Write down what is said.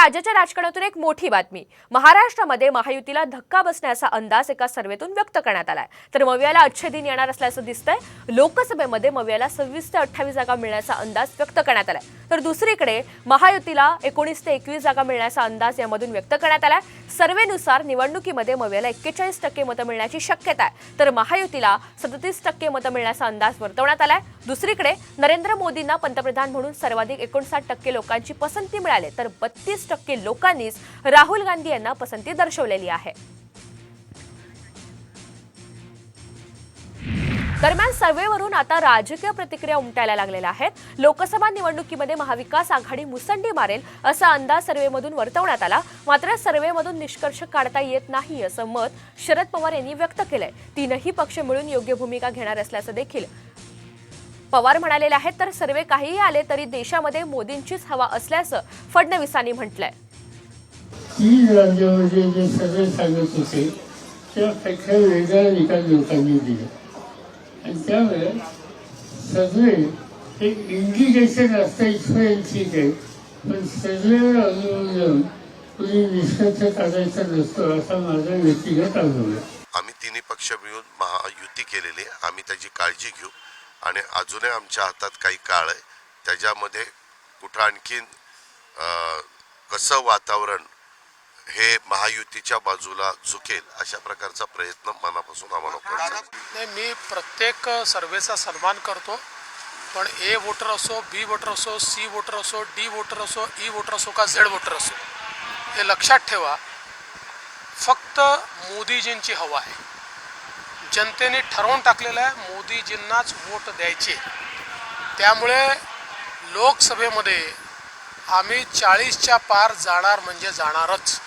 राज्याच्या राजकारणातून एक मोठी बातमी. महाराष्ट्रामध्ये महायुतीला धक्का बसण्याचा अंदाज एका सर्वेतून व्यक्त करण्यात आलाय. तर मवियाला अच्छे दिन येणार असल्याचं दिसतंय. लोकसभेमध्ये मवियाला सव्वीस ते अठ्ठावीस जागा मिळण्याचा अंदाज व्यक्त करण्यात आलाय. तर दुसरीकडे महायुतीला एकोणीस ते एकवीस जागा मिळण्याचा अंदाज यामधून व्यक्त करण्यात आलाय. सर्वेनुसार निवडणुकीमध्ये मवियाला एक्केचाळीस टक्के मतं मिळण्याची शक्यता आहे. तर महायुतीला सदतीस टक्के मतं मिळण्याचा अंदाज वर्तवण्यात आलाय. दुसरीकडे नरेंद्र मोदींना पंतप्रधान म्हणून सर्वाधिक एकोणसाठ टक्के लोकांची पसंती मिळाली. तर बत्तीस टक्के लोकांनीच राहुल गांधी यांना पसंती दर्शवलेली आहे. दरम्यान सर्व्हेवरून आता राजकीय प्रतिक्रिया उमटायला लागलेल्या आहेत. लोकसभा निवडणुकीमध्ये महाविकास आघाडी मुसंडी मारेल असा अंदाज सर्व्हेमधून वर्तवण्यात आला. मात्र सर्व्हेमधून निष्कर्ष काढता येत नाही असं मत शरद पवार यांनी व्यक्त केलंय. तीनही पक्ष मिळून योग्य भूमिका घेणार असल्याचं देखील पवार म्हणालेले आहेत तर सर्वे काहीही आले तरी देशामध्ये मोदींचीच हवा असल्याचं फडणवीसांनी म्हटलंय. तीन राज्यामध्ये जे सगळे सांगत होते त्यापेक्षा वेगळा निकाल लोकांनी दिला आणि त्यामुळे सगळे हे इंडिकेशन असतं इथपर्यंत ठीक आहे पण सगळ्यावर कुणी निष्कर्ष काढायचा नसतो असा माझा व्यक्तिगत अनुभव आहे. आम्ही तिन्ही पक्ष मिळून महायुती केलेली आहे. आम्ही त्याची काळजी घेऊ. आणि अजूनही आमच्या हातात काही काळ आहे. त्याच्यामध्ये कुठं आणखीन कसं वातावरण हे महायुतीच्या बाजूला झुकेल अशा प्रकारचा प्रयत्न मनापासून आम्हाला नाही मी प्रत्येक सर्वेचा सन्मान करतो. पण ए वोटर असो बी वोटर असो सी वोटर असो डी वोटर असो ई वोटर असो का झेड वोटर असो हे लक्षात ठेवा फक्त मोदीजींची हवा आहे. जनतेने ठरवून टाकलेलं आहे मोदीजींनाच वोट द्यायचे. त्यामुळे लोकसभेमध्ये आम्ही चाळीसच्या पार जाणार म्हणजे जाणारच.